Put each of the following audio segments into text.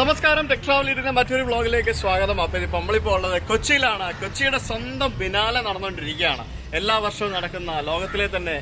നമസ്കാരം ടെക് ട്രാവലിന്റെ മറ്റൊരു വ്ളോഗിലേക്ക് സ്വാഗതം. അപ്പോൾ ഇപ്പം നമ്മളിപ്പോൾ ഉള്ളത് കൊച്ചിയിലാണ്. കൊച്ചിയുടെ സ്വന്തം ബിനാലെ നടന്നുകൊണ്ടിരിക്കുകയാണ്. എല്ലാ വർഷവും നടക്കുന്ന ലോകത്തിലെ തന്നെ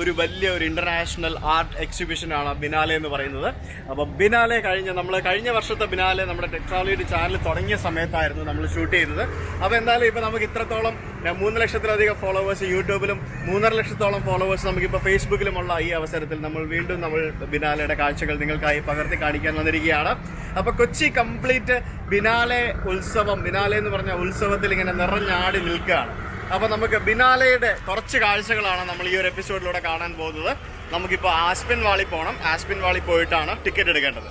ഒരു വലിയ ഒരു ഇന്റർനാഷണൽ ആർട്ട് എക്സിബിഷനാണ് ബിനാലെ എന്ന് പറയുന്നത്. അപ്പം ബിനാലെ കഴിഞ്ഞ നമ്മൾ കഴിഞ്ഞ വർഷത്തെ ബിനാലെ നമ്മുടെ ടെക്നോളജിയുടെ ചാനൽ തുടങ്ങിയ സമയത്തായിരുന്നു നമ്മൾ ഷൂട്ട് ചെയ്തത്. അപ്പോൾ എന്തായാലും ഇപ്പം നമുക്ക് ഇത്രത്തോളം മൂന്ന് ലക്ഷത്തിലധികം ഫോളോവേഴ്സ് യൂട്യൂബിലും മൂന്നര ലക്ഷത്തോളം ഫോളോവേഴ്സ് നമുക്കിപ്പോൾ ഫേസ്ബുക്കിലുമുള്ള ഈ അവസരത്തിൽ നമ്മൾ വീണ്ടും നമ്മൾ ബിനാലയുടെ കാഴ്ചകൾ നിങ്ങൾക്കായി പകർത്തി കാണിക്കാൻ വന്നിരിക്കുകയാണ്. അപ്പോൾ കൊച്ചി കംപ്ലീറ്റ് ബിനാലെ ഉത്സവം ബിനാലെ എന്ന് പറഞ്ഞ ഉത്സവത്തിൽ ഇങ്ങനെ നിറഞ്ഞാടി നിൽക്കുകയാണ്. അപ്പൊ നമുക്ക് ബിനാലയുടെ കുറച്ച് കാഴ്ചകളാണ് നമ്മൾ ഈ ഒരു എപ്പിസോഡിലൂടെ കാണാൻ പോകുന്നത്. നമുക്കിപ്പോൾ ആസ്പിൻ വാളി പോകണം ആസ്പിൻ വാളി പോയിട്ടാണ് ടിക്കറ്റ് എടുക്കേണ്ടത്.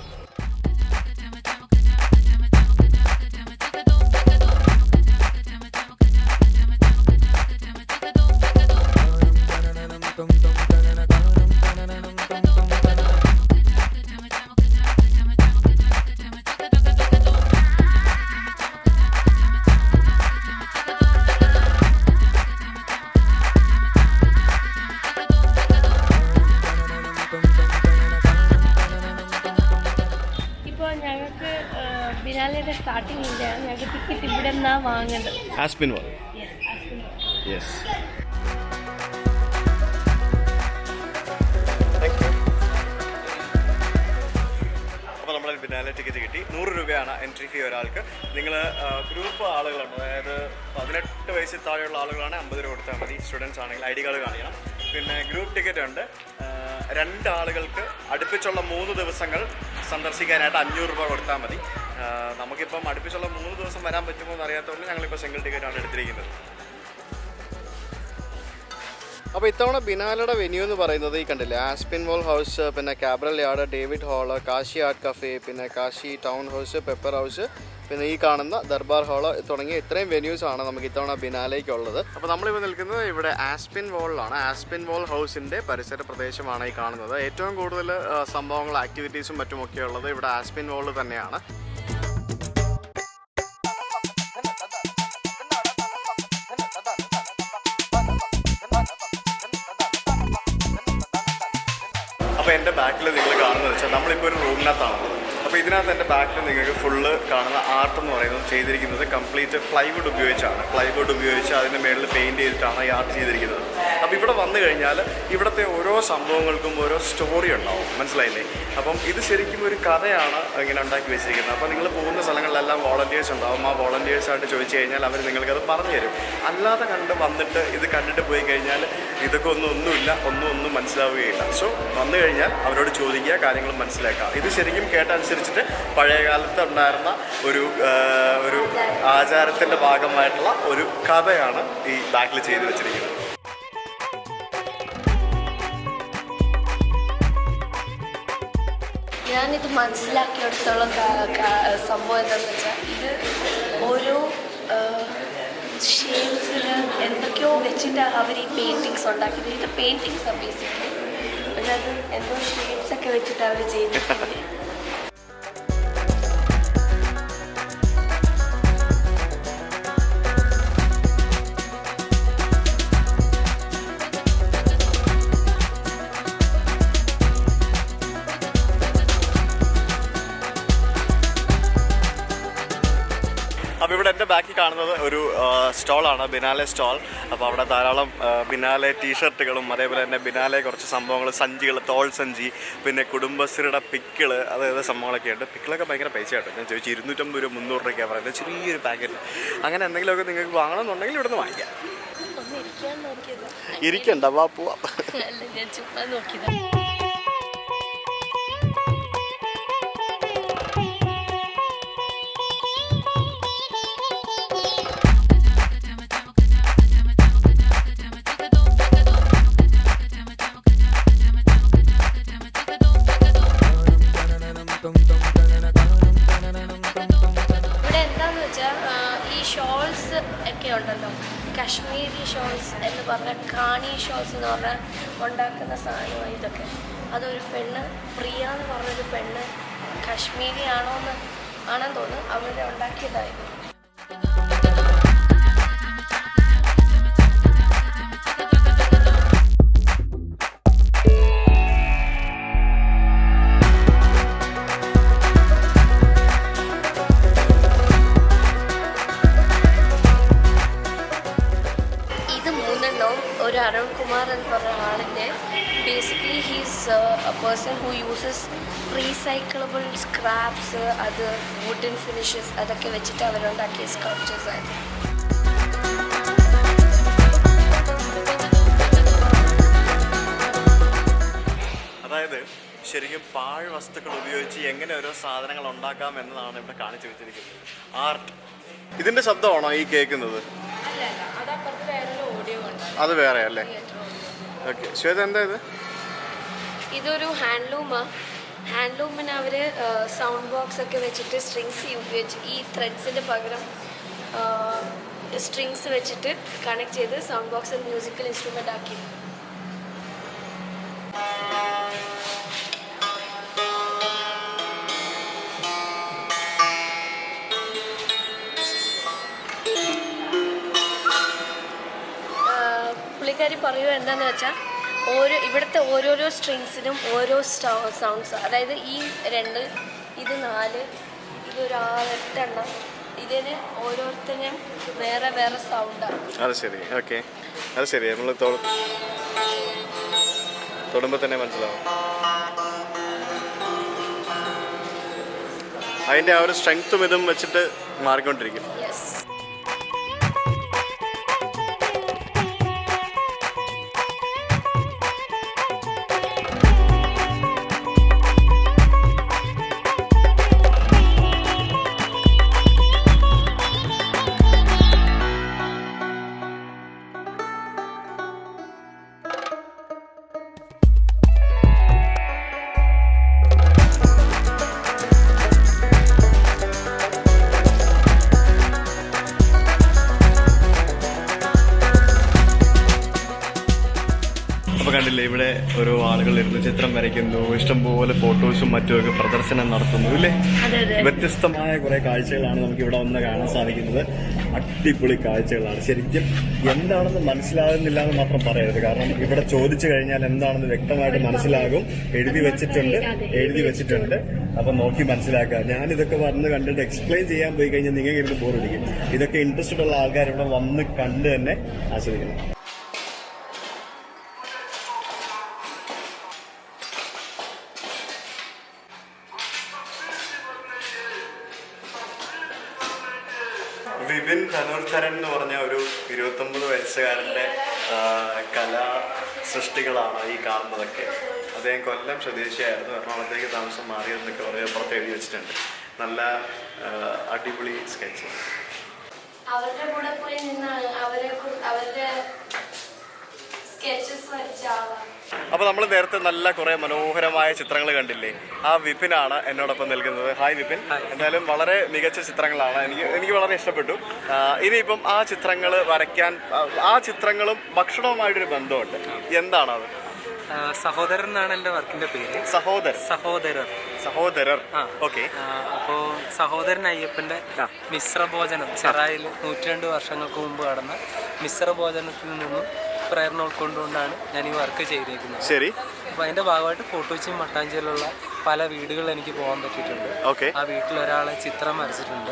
ബിനാലയുടെ സ്റ്റാർട്ടിംഗ് ഞങ്ങൾക്ക് ടിക്കറ്റ് ഇവിടെ നിന്നാണ് വാങ്ങേണ്ടത് ആസ്പിൻ യെസ് ആസ്പിൻ യെസ് അപ്പോൾ നമ്മൾ ബിനാലെ ടിക്കറ്റ് കിട്ടി. നൂറ് രൂപയാണ് എൻട്രി ഫീ ഒരാൾക്ക്. നിങ്ങൾ ഗ്രൂപ്പ് ആളുകളുണ്ട്. അതായത് പതിനെട്ട് വയസ്സിൽ താഴെയുള്ള ആളുകളാണ് അമ്പത് രൂപ കൊടുത്താൽ മതി. സ്റ്റുഡൻസ് ആണെങ്കിൽ ഐ ഡി കാർഡ് കാണിക്കണം. പിന്നെ ഗ്രൂപ്പ് ടിക്കറ്റ് ഉണ്ട്. രണ്ടാളുകൾക്ക് രണ്ട് ആളുകൾക്ക് അടുപ്പിച്ചുള്ള മൂന്ന് ദിവസങ്ങൾ സന്ദർശിക്കാനായിട്ട് അഞ്ഞൂറ് രൂപ കൊടുത്താൽ മതി. നമുക്കിപ്പം അടുപ്പിച്ചുള്ള മൂന്ന് ദിവസം വരാൻ പറ്റുമോ എന്ന് അറിയാത്തതുകൊണ്ട് ഞങ്ങളിപ്പോൾ സിംഗിൾ ടിക്കറ്റാണ് എടുത്തിരിക്കുന്നത്. അപ്പോൾ ഇത്തവണ ബിനാലയുടെ വെന്യൂ എന്ന് പറയുന്നത് ഈ കണ്ടില്ലേ ആസ്പിൻ വോൾ ഹൗസ് പിന്നെ Cabral yard David hall Kashi art cafe പിന്നെ Kashi town house pepper house പിന്നെ ഈ കാണുന്ന ദർബാർ ഹാൾ തുടങ്ങിയ ഇത്രയും വെന്യൂസ് ആണ് നമുക്ക് ഇത്തവണ ബിനാലേക്കുള്ളത് അപ്പോൾ നമ്മളിപ്പോൾ നിൽക്കുന്നത് ഇവിടെ ആസ്പിൻ വോളിലാണ് ആസ്പിൻ വോൾ ഹൗസിന്റെ പരിസര പ്രദേശമാണ് ഈ കാണുന്നത്. ഏറ്റവും കൂടുതൽ സംഭവങ്ങൾ ആക്ടിവിറ്റീസും മറ്റുമൊക്കെ ഉള്ളത് ഇവിടെ ആസ്പിൻ വോൾ തന്നെയാണ്. അപ്പോൾ എന്റെ ബാക്കിൽ നിങ്ങൾ കാണുന്നത് വെച്ചാൽ നമ്മളിപ്പോൾ ഒരു റൂമിനകത്താണ് അപ്പോൾ ഇതിനകത്ത് എന്റെ ബാക്കിൽ നിങ്ങൾക്ക് ഫുള്ള് കാണുന്ന ആർട്ട് എന്ന് പറയുന്നത് ചെയ്തിരിക്കുന്നത് കംപ്ലീറ്റ് പ്ലൈവുഡ് ഉപയോഗിച്ചാണ്. പ്ലൈവുഡ് ഉപയോഗിച്ച് അതിന്റെ മേളിൽ പെയിന്റ് ചെയ്തിട്ടാണ് ഈ ആർട്ട് ചെയ്തിരിക്കുന്നത്. അപ്പോൾ ഇവിടെ വന്നു കഴിഞ്ഞാൽ ഇവിടുത്തെ ഓരോ സംഭവങ്ങൾക്കും ഓരോ സ്റ്റോറി ഉണ്ടാവും. മനസ്സിലായില്ലേ? അപ്പം ഇത് ശരിക്കും ഒരു കഥയാണ് ഇങ്ങനെ ഉണ്ടാക്കി വെച്ചിരിക്കുന്നത്. അപ്പോൾ നിങ്ങൾ പോകുന്ന സ്ഥലങ്ങളിലെല്ലാം വോളണ്ടിയേഴ്സ് ഉണ്ടാവും. ആ വോളണ്ടിയേഴ്സായിട്ട് ചോദിച്ചു കഴിഞ്ഞാൽ അവർ നിങ്ങൾക്കത് പറഞ്ഞു തരും. അല്ലാതെ കണ്ട് വന്നിട്ട് ഇത് കണ്ടിട്ട് പോയി കഴിഞ്ഞാൽ ഇതൊക്കെ ഒന്നും ഒന്നുമില്ല. ഒന്നും ഒന്നും മനസ്സിലാവുകയില്ല. സോ വന്നു കഴിഞ്ഞാൽ അവരോട് ചോദിക്കുക കാര്യങ്ങൾ മനസ്സിലാക്കുക. ഇത് ശരിക്കും കേട്ടനുസരിച്ചിട്ട് പഴയ കാലത്ത് ഉണ്ടായിരുന്ന ഒരു ഒരു ആചാരത്തിന്റെ ഭാഗമായിട്ടുള്ള ഒരു കഥയാണ് ഈ ബാക്കിൽ ചെയ്തു വെച്ചിരിക്കുന്നത്. ഞാനിത് മനസ്സിലാക്കിയെടുത്തോളം സംഭവം എന്താണെന്ന് വെച്ചാൽ ഇത് ഓരോ ഷേപ്സിൽ എന്തൊക്കെയോ വെച്ചിട്ടാണ് അവർ ഈ പെയിന്റിങ്സ് ഉണ്ടാക്കിയത്. ഇത് പെയിന്റിങ്സ് ബേസിക്കലി പക്ഷെ അത് എന്തോ ഷേപ്സ് ഒക്കെ വെച്ചിട്ട് അവർ ചെയ്തിട്ടുണ്ട് അപ്പോൾ ഇവിടെ എന്റെ ബാക്കിൽ കാണുന്നത് ഒരു സ്റ്റോളാണ് ബിനാലെ സ്റ്റോൾ. അപ്പോൾ അവിടെ ധാരാളം ബിനാലെ ടീഷർട്ടുകളും അതേപോലെ തന്നെ ബിനാലെ കുറച്ച് സംഭവങ്ങൾ സഞ്ചികൾ തോൾ സഞ്ചി പിന്നെ കുടുംബശ്രീയുടെ പിക്കിൾ അതായത് സംഭവങ്ങളൊക്കെ ഉണ്ട്. പിക്കിളൊക്കെ ഭയങ്കര പൈസ കേട്ടോ. ഞാൻ ചോദിച്ചു ഇരുന്നൂറ്റമ്പത് രൂപ മുന്നൂറ് രൂപയ്ക്കാണ് പറയുന്നത്. ചെറിയൊരു പാക്കറ്റ് അങ്ങനെ എന്തെങ്കിലുമൊക്കെ നിങ്ങൾക്ക് വാങ്ങണമെന്നുണ്ടെങ്കിൽ ഇവിടുന്ന് വാങ്ങിക്കാം. ഒന്ന് ഇരിക്കാൻ നോക്കിയതാ. ഇരിക്കണ്ട വാ പോവാം. ഞാൻ ചുമ്മാ നോക്കിയതാ. ഉണ്ടല്ലോ. കാശ്മീരി ഷോൾസ് എന്ന് പറഞ്ഞ കാണി ഷോൾസ് എന്ന് പറഞ്ഞാൽ ഉണ്ടാക്കുന്ന സാധനമാണ് ഇതൊക്കെ. അതൊരു പെണ്ണ് പ്രിയ എന്ന് പറഞ്ഞൊരു പെണ്ണ് കാശ്മീരി ആണോ എന്ന് ആണെന്ന് തോന്നുന്നു അവരുടെ ഉണ്ടാക്കിയതായിരുന്നു. കുമാർ എന്ന് പറഞ്ഞ ആളിന്റെ basically he's a person who uses recyclable scraps അത് വുഡൻ ഫിനിഷസ് അതൊക്കെ വെച്ചിട്ട് അവരുണ്ടാക്കിയ സ്കൾപ്ചേഴ്സ് ആയിരുന്നു. അതായത് ശരിക്കും പാഴ് വസ്തുക്കൾ ഉപയോഗിച്ച് എങ്ങനെ ഓരോ സാധനങ്ങൾ ഉണ്ടാക്കാം എന്നതാണ് ഇവിടെ കാണിച്ചു വെച്ചിരിക്കുന്നത്. ആർട്ട് ഇതിന്റെ ശബ്ദമാണോ ഈ കേൾക്കുന്നത്? അല്ല അത് വേറെ അല്ലേ ഓക്കെ ശ്വേത എന്താ ഇത്? ഇതൊരു ഹാൻഡ്ലൂമാ ഹാൻഡ്ലൂമിന് അവർ സൗണ്ട് ബോക്സ് ഒക്കെ വെച്ചിട്ട് സ്ട്രിങ്സ് ഉപയോഗിച്ച് ഈ ത്രെഡ്സിന്റെ പകരം സ്ട്രിങ്സ് വെച്ചിട്ട് കണക്ട് ചെയ്ത് സൗണ്ട് ബോക്സ് മ്യൂസിക്കൽ ഇൻസ്ട്രുമെന്റ് ആക്കി. പുള്ളിക്കാരി പറയുക എന്താന്ന് വെച്ചാൽ ഓരോ ഇവിടുത്തെ ഓരോരോ സ്ട്രിങ്സിനും ഓരോ സൗണ്ട്സ് അതായത് ഈ രണ്ട് ഇത് നാല് ഇതൊരു ആറ് എട്ടെണ്ണം ഇതിന് ഓരോരുത്തരും വേറെ വേറെ സൗണ്ടാണ് അത് ശരി ഓക്കെ. അത് ശരി നമ്മൾ തൊടുമ്പോൾ തന്നെ മനസ്സിലാവും. അതിന്റെ ആ ഒരു സ്ട്രെങ്ത്തും ഇതും വെച്ചിട്ട് മാറിക്കൊണ്ടിരിക്കും. ഇവിടെ ഓരോ ആളുകൾ ഇരുന്ന് ചിത്രം വരയ്ക്കുന്നു ഇഷ്ടംപോലെ ഫോട്ടോസും മറ്റുമൊക്കെ പ്രദർശനം നടത്തുന്നു ഇല്ലേ? വ്യത്യസ്തമായ കുറെ കാഴ്ചകളാണ് നമുക്ക് ഇവിടെ വന്ന് കാണാൻ സാധിക്കുന്നത്. അടിപൊളി കാഴ്ചകളാണ്. ശരിക്കും എന്താണെന്ന് മനസ്സിലാകുന്നില്ല എന്ന് മാത്രം പറയരുത്. കാരണം ഇവിടെ ചോദിച്ചു കഴിഞ്ഞാൽ എന്താണെന്ന് വ്യക്തമായിട്ട് മനസ്സിലാകും. എഴുതി വെച്ചിട്ടുണ്ട് എഴുതി വെച്ചിട്ടുണ്ട്. അപ്പൊ നോക്കി മനസ്സിലാക്കുക. ഞാൻ ഇതൊക്കെ വന്ന് കണ്ടിട്ട് എക്സ്പ്ലെയിൻ ചെയ്യാൻ പോയി കഴിഞ്ഞാൽ നിങ്ങൾക്ക് ഇരുന്ന് ബോറടിക്കും ഇതൊക്കെ ഇൻട്രസ്റ്റഡ് ഉള്ള ആൾക്കാർ ഇവിടെ വന്ന് കണ്ട് തന്നെ ആസ്വദിക്കണം. വിപിൻ എന്ന് പറഞ്ഞ ഒരു ഇരുപത്തൊമ്പത് വയസ്സുകാരന്റെ കലാ സൃഷ്ടികളാണ് ഈ കാണുന്നതൊക്കെ. അദ്ദേഹം കൊല്ലം സ്വദേശിയായിരുന്നു. എറണാകുളത്തേക്ക് താമസം മാറിയതെന്നൊക്കെ പറഞ്ഞ് പുറത്ത് എഴുതി വെച്ചിട്ടുണ്ട്. നല്ല അടിപൊളി സ്കെച്ച് അവരുടെ കൂടെ പോയി നിന്നാണ് അവരെ അവരുടെ സ്കെച്ചസ് വരച്ച ആളാണ്. അപ്പോൾ നമ്മൾ നേരത്തെ നല്ല കുറേ മനോഹരമായ ചിത്രങ്ങൾ കണ്ടില്ലേ? ആ വിപിനാണ് എന്നോടൊപ്പം നിൽക്കുന്നത്. ഹായ് വിപിൻ. എന്തായാലും വളരെ മികച്ച ചിത്രങ്ങളാണ്. എനിക്ക് എനിക്ക് വളരെ ഇഷ്ടപ്പെട്ടു. ഇനിയിപ്പം ആ ചിത്രങ്ങൾ വരയ്ക്കാൻ ആ, ചിത്രങ്ങളും ഭക്ഷണവുമായിട്ടൊരു ബന്ധമുണ്ട്. എന്താണ് അത് സഹോദരൻ എന്നാണ് എന്റെ വർക്കിന്റെ പേര്. സഹോദരൻ. സഹോദരർ സഹോദരർ. ഓക്കെ അപ്പോ സഹോദരൻ അയ്യപ്പന്റെ. മിശ്രഭോജനം ചെറായിൽ നൂറ്റിരണ്ട് വർഷങ്ങൾക്ക് മുമ്പ് നടന്ന മിശ്രഭോജനത്തിൽ നിന്നും പ്രേരണ ഉൾക്കൊണ്ടുകൊണ്ടാണ് ഞാൻ ഈ വർക്ക് ചെയ്തിരിക്കുന്നത് ശരി. അപ്പോൾ അതിന്റെ ഭാഗമായിട്ട് ഫോട്ടോച്ചും മട്ടാഞ്ചേരിയിലുള്ള പല വീടുകളിൽ എനിക്ക് പോകാൻ പറ്റിയിട്ടുണ്ട്. ഓക്കെ. ആ വീട്ടിൽ ഒരാളെ ചിത്രം വരച്ചിട്ടുണ്ട്.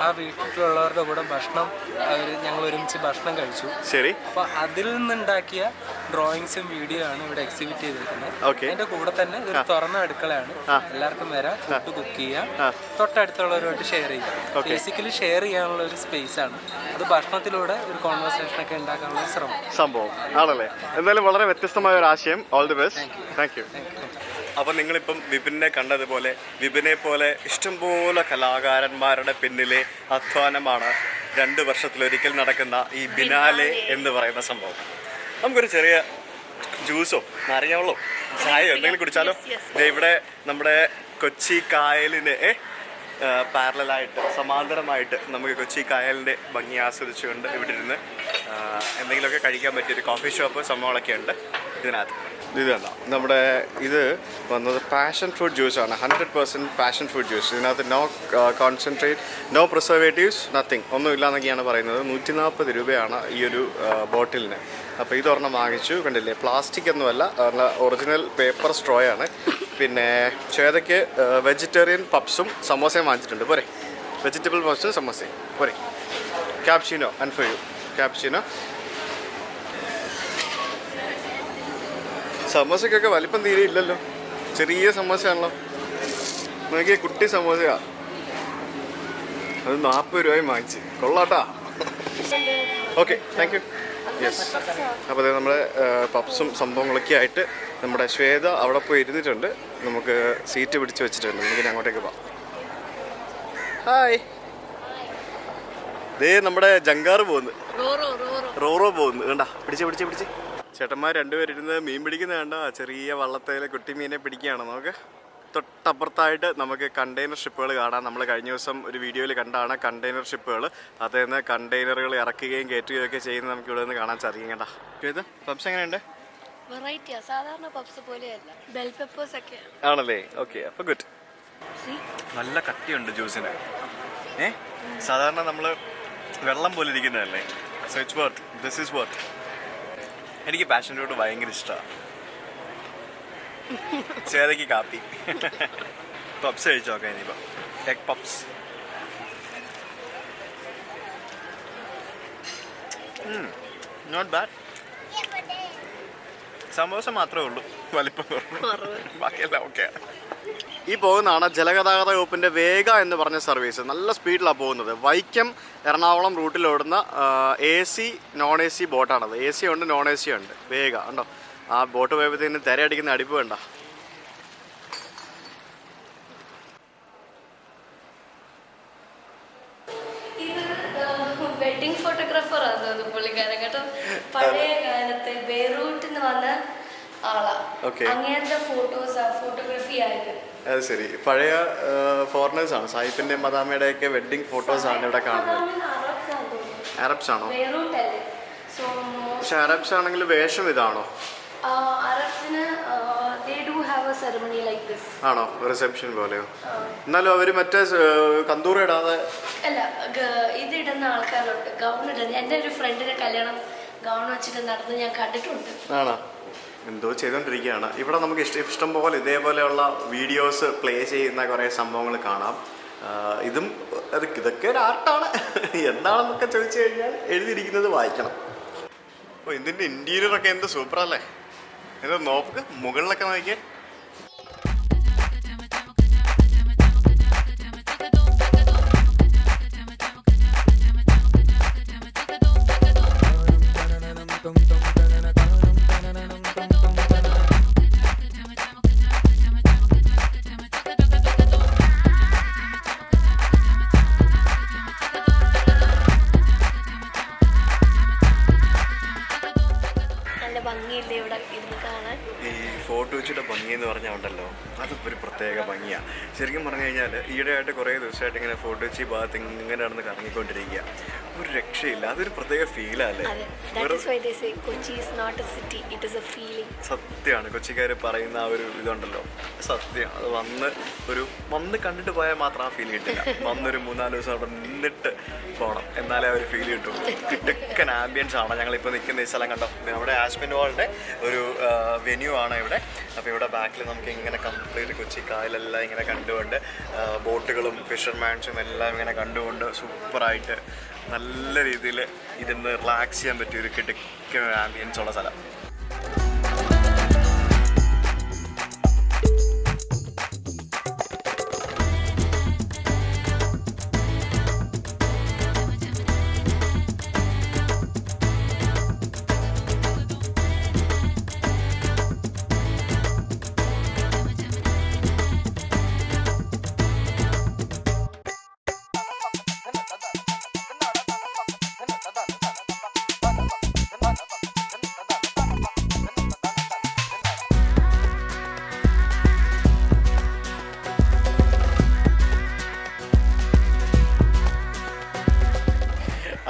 ആ. വീട്ടിലുള്ളവരുടെ കൂടെ ഭക്ഷണം അവർ ഞങ്ങൾ ഒരുമിച്ച് ഭക്ഷണം കഴിച്ചു. ശരി. അപ്പൊ അതിൽ നിന്നുണ്ടാക്കിയ ഡ്രോയിങ്സും വീഡിയോ ആണ് ഇവിടെ എക്സിബിറ്റ് ചെയ്തിരിക്കുന്നത്. അതിന്റെ കൂടെ തന്നെ ഒരു തുറന്ന അടുക്കളയാണ്. എല്ലാവർക്കും വരാം. ഫുഡ് കുക്ക് ചെയ്യാം. തൊട്ടടുത്തുള്ളവരുമായിട്ട് ഷെയർ ചെയ്യാം. ബേസിക്കലി ഷെയർ ചെയ്യാനുള്ള ഒരു സ്പേസ് ആണ്. അത് ഭക്ഷണത്തിലൂടെ ഒരു കോൺവെർസേഷൻ ഒക്കെ ഉണ്ടാക്കാനുള്ള ശ്രമം. സംഭവം. ആണല്ലേ? എന്തായാലും വളരെ വ്യത്യസ്തമായ ഒരു ആശയം. All the best thank you thank you അപ്പൊ നിങ്ങളിപ്പം വിപിനെ കണ്ടതുപോലെ വിപിനെ പോലെ ഇഷ്ടംപോലെ കലാകാരന്മാരുടെ പിന്നിലെ അധ്വാനമാണ് രണ്ട് വർഷത്തിലൊരിക്കൽ നടക്കുന്ന ഈ ബിനാലെ എന്ന് പറയുന്ന സംഭവം. നമുക്കൊരു ചെറിയ ജ്യൂസോ നാരങ്ങ ചായയോ എന്തെങ്കിലും കുടിച്ചാലോ? ഇവിടെ നമ്മുടെ കൊച്ചി കായലിന് പാരലായിട്ട് സമാന്തരമായിട്ട് നമുക്ക് കൊച്ചി കായലിന്റെ ഭംഗി ആസ്വദിച്ചുകൊണ്ട് ഇവിടെ ഇരുന്ന് എന്തെങ്കിലുമൊക്കെ കഴിക്കാൻ പറ്റിയ ഒരു കോഫി ഷോപ്പ് സംഭവങ്ങളൊക്കെ ഉണ്ട് ഇതിനകത്ത്. ഇത് കണ്ട നമ്മുടെ ഇത് വന്നത് പാഷൻ ഫ്രൂട്ട് ആണ്. Hundred percent passion fruit juice ഇതിനകത്ത് no concentrate no preservatives nothing ഒന്നുമില്ല എന്നൊക്കെയാണ് പറയുന്നത്. നൂറ്റി നാൽപ്പത് രൂപയാണ് ഈ ഒരു ബോട്ടിലിന്. അപ്പോൾ ഇതൊരെണ്ണം വാങ്ങിച്ചു. കണ്ടില്ലേ? പ്ലാസ്റ്റിക് ഒന്നുമല്ല. ഒറിജിനൽ പേപ്പർ സ്ട്രോ ആണ്. പിന്നെ ചേതയ്ക്ക് വെജിറ്റേറിയൻ പപ്സും സമോസയും വാങ്ങിച്ചിട്ടുണ്ട്. പോരെ. വെജിറ്റബിൾ പപ്സും സമോസയും. പോരെ. ക്യാപ്ഷീനോ അൻഫയു ക്യാപ്ഷീനോ സമോസക്കൊക്കെ വലിപ്പം തീരെ ഇല്ലല്ലോ. ചെറിയ സമോസയാണല്ലോ. നോക്കിയ കുട്ടി സമോസയാ. അത് നാൽപ്പത് രൂപയും വാങ്ങിച്ച്. കൊള്ളാട്ടാ. ഓക്കെ താങ്ക് യു യെസ് അപ്പോൾ അതെ നമ്മുടെ പപ്സും സംഭവങ്ങളൊക്കെ ആയിട്ട് നമ്മുടെ ശ്വേത അവിടെ പോയി ഇരുന്നിട്ടുണ്ട്. നമുക്ക് സീറ്റ് പിടിച്ച് വെച്ചിട്ടുണ്ട്. നമുക്ക് അങ്ങോട്ടേക്ക് പോവാം. ഹായ് ദേ നമ്മുടെ ജങ്കാറ് പോകുന്നു. റോറോ പോകുന്നു. വേണ്ട പിടിച്ച് പിടിച്ച് പിടിച്ച്. ചേട്ടന്മാർ രണ്ടുപേരിരുന്ന് മീൻ പിടിക്കുന്ന കണ്ട? ചെറിയ വള്ളത്തേലെ കുട്ടിമീനെ പിടിക്കുകയാണ്. നമുക്ക് തൊട്ടപ്പുറത്തായിട്ട് നമുക്ക് കണ്ടെയ്നർ ഷിപ്പുകൾ കാണാം. നമ്മൾ കഴിഞ്ഞ ദിവസം ഒരു വീഡിയോയിൽ കണ്ടാണ് കണ്ടെയ്നർ ഷിപ്പുകൾ അതിൽ നിന്ന് കണ്ടെയ്നറുകൾ ഇറക്കുകയും കയറ്റുകയും ഒക്കെ ചെയ്യുന്നത് നമുക്ക് ഇവിടെ നിന്ന് കാണാൻ സാധിക്കും കേട്ടോ. ഇത് പബ്സ് എങ്ങനെയുണ്ട്? വെറൈറ്റിയാ സാധാരണ പബ്സ് പോലെയല്ല. ബെൽ പെപ്പേഴ്സ് ഒക്കെ. ആണല്ലേ? ഓക്കെ അപ്പോൾ ഗുഡ് നല്ല കട്ടിയുണ്ട് ജ്യൂസിന് ഏ? സാധാരണ നമ്മൾ വെള്ളം പോലെ ഇരിക്കുന്നതല്ലേ? So it's worth this is worth എനിക്ക് പാഷൻ ഫ്രൂട്ട് ഭയങ്കര ഇഷ്ടമാണ് ചേതയ്ക്ക് കാപ്പി. പപ്സ് കഴിച്ചു നോക്കാം ഇനിയിപ്പോൾ egg puffs not bad samosa മാത്രമേ ഉള്ളൂ. വലിപ്പം കുറവ്. ബാക്കിയെല്ലാം ഓക്കെ ഈ പോകുന്നതാണ് ജലഗതാഗത വകുപ്പിന്റെ വേഗ എന്ന് പറഞ്ഞ സർവീസ്. നല്ല സ്പീഡിലാണ് പോകുന്നത്. Vaikom Ernakulam റൂട്ടിലോടുന്ന A C non A C ബോട്ടാണത് A C ഉണ്ട് നോൺ എ സി ഉണ്ട്. വേഗ ഉണ്ടോ ആ ബോട്ട് പോയപ്പോഴത്തേന് തിരയടിക്കുന്ന അടിപ്പ് വേണ്ട അങ്ങനത്തെ ഫോട്ടോസ് ഫോട്ടോഗ്രാഫി ആയത് അത് ശരി. പഴയ ഫോറിനേഴ്സ് ആണ്. സായിപ്പിന്റെ മദാമയുടെ ഒക്കെ വെഡിങ് ഫോട്ടോസ് ആണ് ഇവിടെ കാണുന്നത്. അറബ്സ് ആണോ പക്ഷെ അറബ്സ് ആണെങ്കിൽ വേഷം ഇതാണോ? ആണോ? റിസപ്ഷൻ പോലെയോ? എന്നാലും അവർ മറ്റേ കന്തൂർ ഇടാതെ അല്ല ആൾക്കാരുണ്ട്. ഗൗൺ ഇടുന്ന. എന്റെ ഒരു ഫ്രണ്ടിന്റെ കല്യാണം ഗൗൺ വെച്ചിട്ട് നടന്ന് ഞാൻ കണ്ടിട്ടുണ്ട്. ആണോ? എന്തോ ചെയ്തുകൊണ്ടിരിക്കുകയാണ് ഇവിടെ നമുക്ക് ഇഷ്ടം ഇഷ്ടം പോലെ ഇതേപോലെയുള്ള വീഡിയോസ് പ്ലേ ചെയ്യുന്ന കുറേ സംഭവങ്ങൾ കാണാം. ഇതും ഇതൊക്കെ ഒരു ആർട്ടാണ് എന്താണെന്നൊക്കെ ചോദിച്ചു കഴിഞ്ഞാൽ എഴുതിയിരിക്കുന്നത് വായിക്കണം. അപ്പോൾ ഇതിന്റെ ഇന്റീരിയറൊക്കെ എന്ത് സൂപ്പറല്ലേ ഇത് നോക്ക് മുകളിലൊക്കെ നോക്കിയേ ദിവസമായിട്ട് ഇങ്ങനെ ഫോട്ടോ വെച്ച് ഭാഗത്ത് ഇങ്ങനെ നടന്ന് കറങ്ങിക്കൊണ്ടിരിക്കുക. ഒരു രക്ഷയില്ല. അതൊരു പ്രത്യേക ഫീലല്ലേ സത്യമാണ്. കൊച്ചിക്കാർ പറയുന്ന ആ ഒരു ഇതുണ്ടല്ലോ. സത്യം അത് വന്ന് ഒരു വന്ന് കണ്ടിട്ട് പോയാൽ മാത്രം ആ ഫീൽ കിട്ടില്ല. വന്നൊരു മൂന്നാൽ ദിവസം അവിടെ നിന്നിട്ട് പോകണം എന്നാലേ ആ ഒരു ഫീൽ കിട്ടും. കിടക്കൻ ആംബിയൻസ് ആണ്. ഞങ്ങൾ ഞങ്ങളിപ്പോൾ നിൽക്കുന്ന ഈ സ്ഥലം കണ്ടോ? നമ്മുടെ ആസ്മിൻ വാളിന്റെ ഒരു വെന്യൂ ആണ് ഇവിടെ. അപ്പോൾ ഇവിടെ ബാക്കിൽ നമുക്ക് ഇങ്ങനെ കംപ്ലീറ്റ് കൊച്ചി കായലെല്ലാം ഇങ്ങനെ കണ്ടുകൊണ്ട് ബോട്ടുകളും ഫിഷർമാൻസും എല്ലാം ഇങ്ങനെ കണ്ടുകൊണ്ട് സൂപ്പറായിട്ട് നല്ല രീതിയിൽ ഇരുന്ന് റിലാക്സ് ചെയ്യാൻ പറ്റിയ ഒരു കിടക്കുന്ന ആംബിയൻസ് ഉള്ള സ്ഥലം.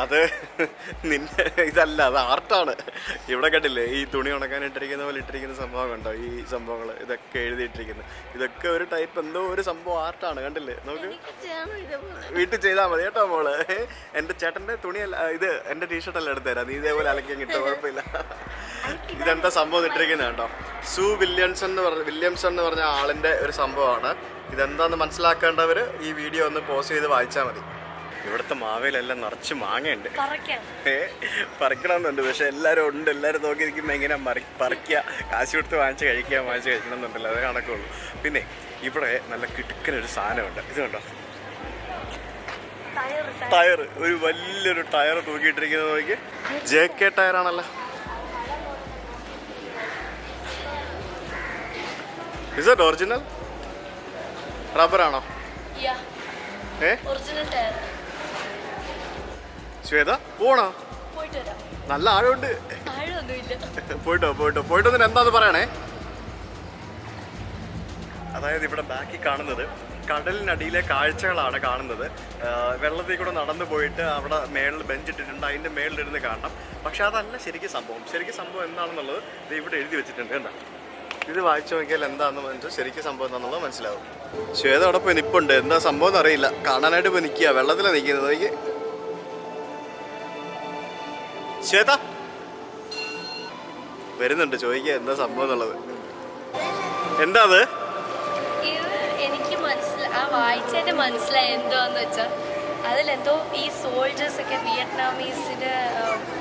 അത് നിന്റെ ഇതല്ല അത് ആർട്ടാണ്. ഇവിടെ കണ്ടില്ലേ ഈ തുണി ഉണക്കാൻ ഇട്ടിരിക്കുന്ന പോലെ ഇട്ടിരിക്കുന്ന സംഭവം കണ്ടോ? ഈ സംഭവങ്ങൾ ഇതൊക്കെ എഴുതിയിട്ടിരിക്കുന്നത്. ഇതൊക്കെ ഒരു ടൈപ്പ് എന്തോ ഒരു സംഭവം ആർട്ടാണ് കണ്ടില്ലേ? നമുക്ക് വീട്ടിൽ ചെയ്താൽ മതി കേട്ടോ മോൾ. എന്റെ ചേട്ടന്റെ തുണിയല്ല ഇത് എന്റെ ടീഷർട്ടല്ല അല്ല എടുത്തു തരാം നീ ഇതേപോലെ അലക്കാൻ കിട്ടും കുഴപ്പമില്ല. ഇതെന്താ സംഭവം ഇട്ടിരിക്കുന്നത് കേട്ടോ സു വില്യംസൺ എന്ന് പറഞ്ഞ വില്യംസൺ എന്ന് പറഞ്ഞ ആളിന്റെ ഒരു സംഭവമാണ്. ഇതെന്താന്ന് മനസ്സിലാക്കേണ്ടവർ ഈ വീഡിയോ ഒന്ന് പോസ്റ്റ് ചെയ്ത് വായിച്ചാൽ മതി. ഇവിടുത്തെ മാവേലെല്ലാം നിറച്ച് മാങ്ങയുണ്ട്. ഏ പറിക്കണമെന്നുണ്ട്. പക്ഷെ എല്ലാവരും ഉണ്ട്. എല്ലാവരും നോക്കി നിൽക്കുമ്പോൾ എങ്ങനെ മറി പറിക്കുക കാശ് കൊടുത്ത് വാങ്ങിച്ച് കഴിക്കുക വാങ്ങിച്ച് കഴിക്കണം എന്നുണ്ടല്ലോ അത് കണക്കുള്ളൂ. പിന്നെ ഇവിടെ നല്ല കിടുക്കനൊരു സാധനമുണ്ട്. ഇത് കണ്ടോ? ടയർ ഒരു വലിയൊരു ടയർ തൂക്കിയിട്ടിരിക്കുന്നത് നോക്കി. ജെ കെ ടയറാണല്ലോ. ഇസ് ദറ്റ് ഒറിജിനൽ റബ്ബറാണോ ഏ? ഒറിജിനൽ ടയർ ശ്വേത പോണോ? നല്ല ആഴമുണ്ട്. പോയിട്ടോ പോയിട്ടോ. പോയിട്ടോ എന്താന്ന് പറയണേ? അതായത് ഇവിടെ ബാക്കി കാണുന്നത് കടലിനടിയിലെ കാഴ്ചകളാണ് കാണുന്നത്. വെള്ളത്തിൽ കൂടെ നടന്നു പോയിട്ട് അവിടെ മേളിൽ ബെഞ്ച് ഇട്ടിട്ടുണ്ട്. അതിന്റെ മേളിലിരുന്ന് കാണണം. പക്ഷെ അതല്ല ശരിക്കും സംഭവം. ശരിക്കും സംഭവം എന്താണെന്നുള്ളത് ദേ ഇവിടെ എഴുതി വെച്ചിട്ടുണ്ട്. എന്താ ഇത് വായിച്ചു നോക്കിയാൽ എന്താണെന്ന് മനസ്സിൽ ശരിക്കും സംഭവം എന്താണെന്നുള്ളത് മനസ്സിലാവും. ശ്വേത അവിടെ പോയി നിപ്പുണ്ട്. എന്താ സംഭവം എന്നറിയില്ല. കാണാനായിട്ട് പോയി നിൽക്കുക. വെള്ളത്തിലാണ് നിൽക്കുന്നത്. നോക്കി. ശ്വേത? വരുന്നുണ്ട് ചോദിക്കുക എന്താ സംഭവം എന്നുള്ളത്. എന്താ അത്? എനിക്ക് ആ വായിച്ചതിന്റെ മനസ്സിലായി എന്തോന്ന് വെച്ചാൽ അതിലെന്തോ ഈ സോൾജേഴ്സ് ഒക്കെ വിയറ്റ്നാമീസിന്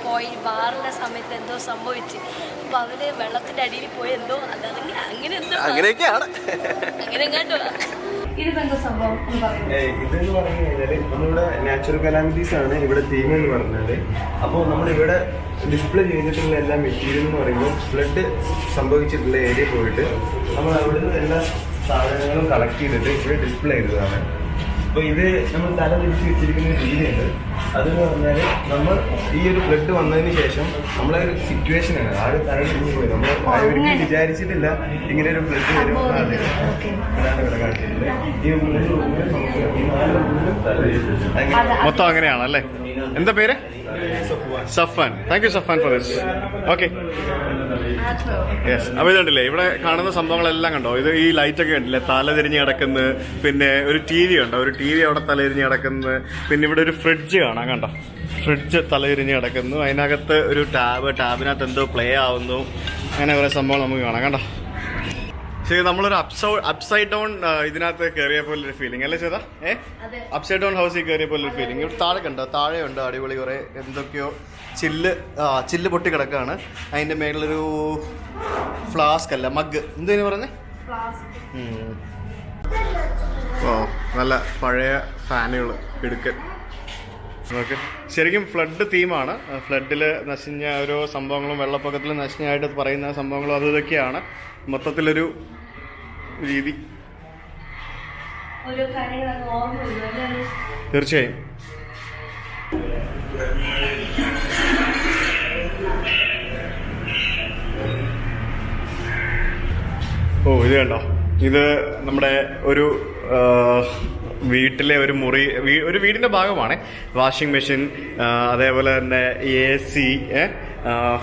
പോയി വാറിന്റെ സമയത്ത് എന്തോ സംഭവിച്ചു. അപ്പൊ അവർ വെള്ളത്തിന്റെ അടിയിൽ പോയി എന്തോ അതങ്ങനെ അങ്ങനെ എന്തോ അങ്ങനെയൊക്കെയാണ്. അങ്ങനെ എങ്ങാണ്ടോ ഇതിപ്പോ എന്തോ സംഭവം ഇതെന്ന് പറഞ്ഞു കഴിഞ്ഞാൽ നമ്മളിവിടെ നാച്ചുറൽ കലാമിറ്റീസ് ആണ് ഇവിടെ തീം എന്ന് പറഞ്ഞത് അപ്പോൾ നമ്മളിവിടെ ഡിസ്പ്ലേ ചെയ്തിട്ടുള്ള എല്ലാ മെറ്റീരിയൽ എന്ന് പറയുമ്പോൾ ഫ്ലഡ് സംഭവിച്ചിട്ടുള്ള ഏരിയ പോയിട്ട് നമ്മൾ അവിടെ നിന്ന് എല്ലാ സാധനങ്ങളും കളക്ട് ചെയ്തിട്ട് ഇവിടെ ഡിസ്പ്ലേ ചെയ്തതാണ്. അപ്പോൾ ഇത് നമ്മൾ തല തിരിച്ച് വെച്ചിരിക്കുന്ന രീതിയുണ്ട്. അതെന്ന് പറഞ്ഞാൽ നമ്മൾ ഈ ഒരു ബ്ലഡ് വന്നതിന് ശേഷം നമ്മളെ ഒരു സിറ്റുവേഷൻ ആണ്. ആ ഒരു തല പോയി നമ്മൾ ഒരിക്കലും വിചാരിച്ചിട്ടില്ല ഇങ്ങനെ ഒരു ബ്ലഡ് വരും. അതെ അതാണ് ഇവിടെ കാണിച്ചിട്ടുള്ളത് ഈ മൂന്ന് റൂമിൽ നമുക്ക് ഈ നാല് റൂമിലും തല തിരിച്ചിട്ടുണ്ട് അങ്ങനെ മൊത്തം അങ്ങനെയാണല്ലേ? എന്താ പേര്? Safan thank you Safan for this okay yes അപ്പോൾ ഇതുണ്ടല്ലേ ഇവിടെ കാണുന്ന സംഭവങ്ങളെല്ലാം കണ്ടോ? ഇത് ഈ ലൈറ്റ് ഒക്കെ ഉണ്ടല്ലേ തല തിരിഞ്ഞ് കിടക്കുന്നത് പിന്നെ ഒരു ടി വി ഉണ്ടോ? ഒരു ടി വി അവിടെ തല തിരിഞ്ഞ് കിടക്കുന്നത് പിന്നെ ഇവിടെ ഒരു ഫ്രിഡ്ജ് കാണാം. കണ്ടോ? ഫ്രിഡ്ജ് തലയിരിഞ്ഞ് കിടക്കുന്നു. അതിനകത്ത് ഒരു ടാബ് ടാബിനകത്ത് എന്തോ പ്ലേ ആവുന്നു. അങ്ങനെ കുറേ സംഭവം നമുക്ക് കാണാം കണ്ട? ശരി നമ്മളൊരു അപ്സൈ അപ്സൈഡ് ഡൗൺ ഇതിനകത്ത് കയറിയ പോലെ ഒരു ഫീലിംഗ് അല്ലേ ചേതാ ഏ? അപ്സൈഡ് ഡൗൺ ഹൗസിൽ കയറിയ പോലെ ഒരു ഫീലിംഗ് ഇവിടെ താഴെ കണ്ടോ? താഴെ ഉണ്ട്? അടിപൊളി കുറേ എന്തൊക്കെയോ ചില്ല് ആ ചില്ല് പൊട്ടി കിടക്കുകയാണ് അതിന്റെ മേളിലൊരു ഫ്ലാസ്ക് അല്ല മഗ് എന്തേനു പറഞ്ഞേ? ഓ നല്ല പഴയ ഫാനുകൾ എടുക്കൽ. ഓക്കെ ശരിക്കും ഫ്ലഡ് തീമാണ് ഫ്ലഡിൽ നശിഞ്ഞ ഓരോ സംഭവങ്ങളും വെള്ളപ്പൊക്കത്തിൽ നശിഞ്ഞായിട്ട് പറയുന്ന സംഭവങ്ങളും അത് ഇതൊക്കെയാണ്. മൊത്തത്തിലൊരു രീതി. തീർച്ചയായും. ഓ ഇത് കണ്ടോ? ഇത് നമ്മുടെ ഒരു വീട്ടിലെ ഒരു മുറി ഒരു വീടിന്റെ ഭാഗമാണ്. വാഷിംഗ് മെഷീൻ അതേപോലെ തന്നെ എ സി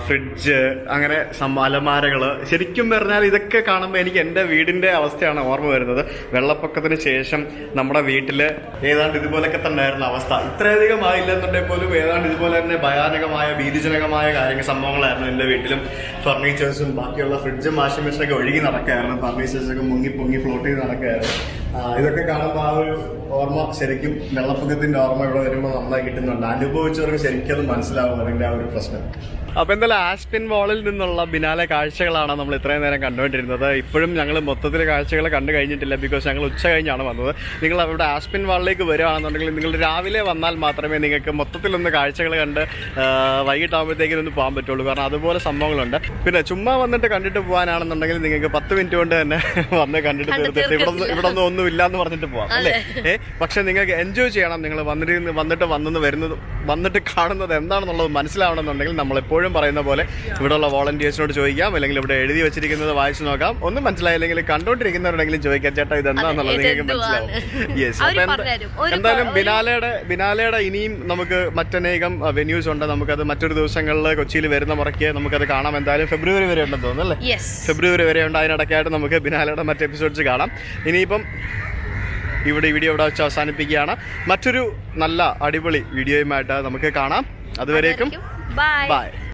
ഫ്രിഡ്ജ് അങ്ങനെ അലമാരകൾ ശരിക്കും പറഞ്ഞാൽ ഇതൊക്കെ കാണുമ്പോൾ എനിക്ക് എന്റെ വീടിന്റെ അവസ്ഥയാണ് ഓർമ്മ വരുന്നത്. വെള്ളപ്പൊക്കത്തിന് ശേഷം നമ്മുടെ വീട്ടിൽ ഏതാണ്ട് ഇതുപോലൊക്കെ തന്നെ ആയിരുന്ന അവസ്ഥ. ഇത്രയധികം ആയില്ലെന്നുണ്ടെങ്കിൽ പോലും ഏതാണ്ട് ഇതുപോലെ തന്നെ ഭയാനകമായ ഭീതിജനകമായ കാര്യങ്ങൾ സംഭവങ്ങളായിരുന്നു എന്റെ വീട്ടിലും. ഫർണിച്ചേഴ്സും ബാക്കിയുള്ള ഫ്രിഡ്ജും വാഷിംഗ് മെഷീനൊക്കെ ഒഴുകി നടക്കുകയായിരുന്നു. ഫർണിച്ചേഴ്സൊക്കെ മുങ്ങി പൊങ്ങി ഫ്ലോട്ട് ചെയ്ത് നടക്കുകയായിരുന്നു. ഇതൊക്കെ കാണുമ്പോൾ ആ ഒരു ഓർമ്മ ശരിക്കും വെള്ളപ്പൊക്കത്തിന്റെ ഓർമ്മ ഇവിടെ വരുമ്പോൾ നമ്മളെ കിട്ടുന്നുണ്ട്. അനുഭവിച്ചവർക്ക് ശരിക്കും അത് മനസ്സിലാവും അതിന്റെ ആ ഒരു പ്രശ്നം. അപ്പൊ എന്തായാലും ആസ്പിൻ വാളിൽ നിന്നുള്ള ബിനാലെ കാഴ്ചകളാണ് നമ്മൾ ഇത്രയും നേരം കണ്ടുകൊണ്ടിരുന്നത്. ഇപ്പോഴും ഞങ്ങൾ മൊത്തത്തിൽ കാഴ്ചകൾ കണ്ടു കഴിഞ്ഞിട്ടില്ല ബിക്കോസ് ഞങ്ങൾ ഉച്ച കഴിഞ്ഞാണ് വന്നത്. നിങ്ങൾ അവിടെ ആസ്പിൻ വാളിലേക്ക് വരികയാണെന്നുണ്ടെങ്കിൽ നിങ്ങൾ രാവിലെ വന്നാൽ മാത്രമേ നിങ്ങൾക്ക് മൊത്തത്തിലൊന്ന് കാഴ്ചകൾ കണ്ട് വൈകിട്ടാകുമ്പോഴത്തേക്ക് ഒന്ന് പോകാൻ പറ്റുള്ളൂ. കാരണം അതുപോലെ സംഭവങ്ങളുണ്ട്. പിന്നെ ചുമ്മാ വന്നിട്ട് കണ്ടിട്ട് പോകാനാണെന്നുണ്ടെങ്കിൽ നിങ്ങൾക്ക് പത്ത് മിനിറ്റ് കൊണ്ട് തന്നെ വന്ന് കണ്ടിട്ട് കണ്ട് തീർത്തിട്ട് ഇവിടെ. ഇവിടെ ഒന്നും ഒന്നും ഇല്ലാന്ന് പറഞ്ഞിട്ട് പോവാം അല്ലേ? ഏ പക്ഷെ നിങ്ങൾക്ക് എൻജോയ് ചെയ്യണം. നിങ്ങൾ വന്നിട്ട് വന്നിട്ട് വന്നു വരുന്നത് വന്നിട്ട് കാണുന്നത് എന്താണെന്നുള്ളത് മനസ്സിലാവണമെന്നുണ്ടെങ്കിൽ നമ്മൾ എപ്പോഴും പറയുന്ന പോലെ ഇവിടെയുള്ള വോളണ്ടിയേഴ്സിനോട് ചോദിക്കാം അല്ലെങ്കിൽ ഇവിടെ എഴുതി വെച്ചിരിക്കുന്നത് വായിച്ചു നോക്കാം. ഒന്നും മനസ്സിലായില്ലെങ്കിൽ കണ്ടോണ്ടിരിക്കുന്നവരുണ്ടെങ്കിലും ചോദിക്കാം ചേട്ടാ ഇത് എന്താണെന്നുള്ളത് നിങ്ങൾക്ക് മനസ്സിലാവും. യെസ്. എന്തായാലും ബിനാലയുടെ ബിനാലയുടെ ഇനിയും നമുക്ക് മറ്റനേകം വെന്യൂസ് ഉണ്ട്. നമുക്കത് മറ്റൊരു ദിവസങ്ങളിൽ കൊച്ചിയിൽ വരുന്ന മുറയ്ക്ക് നമുക്കത് കാണാം. എന്തായാലും ഫെബ്രുവരി വരെ ഉണ്ടെന്ന് തോന്നുന്നു അല്ലേ? ഫെബ്രുവരി വരെ ഉണ്ട്. അതിനിടയ്ക്കായിട്ട് നമുക്ക് ബിനാലയുടെ മറ്റ് എപ്പിസോഡ്സ് കാണാം. ഇനിയിപ്പം ഇവിടെ വീഡിയോ ഇവിടെ വെച്ച് അവസാനിപ്പിക്കുകയാണ്. മറ്റൊരു നല്ല അടിപൊളി വീഡിയോയുമായിട്ട് നമുക്ക് കാണാം. അതുവരേക്കും ബൈ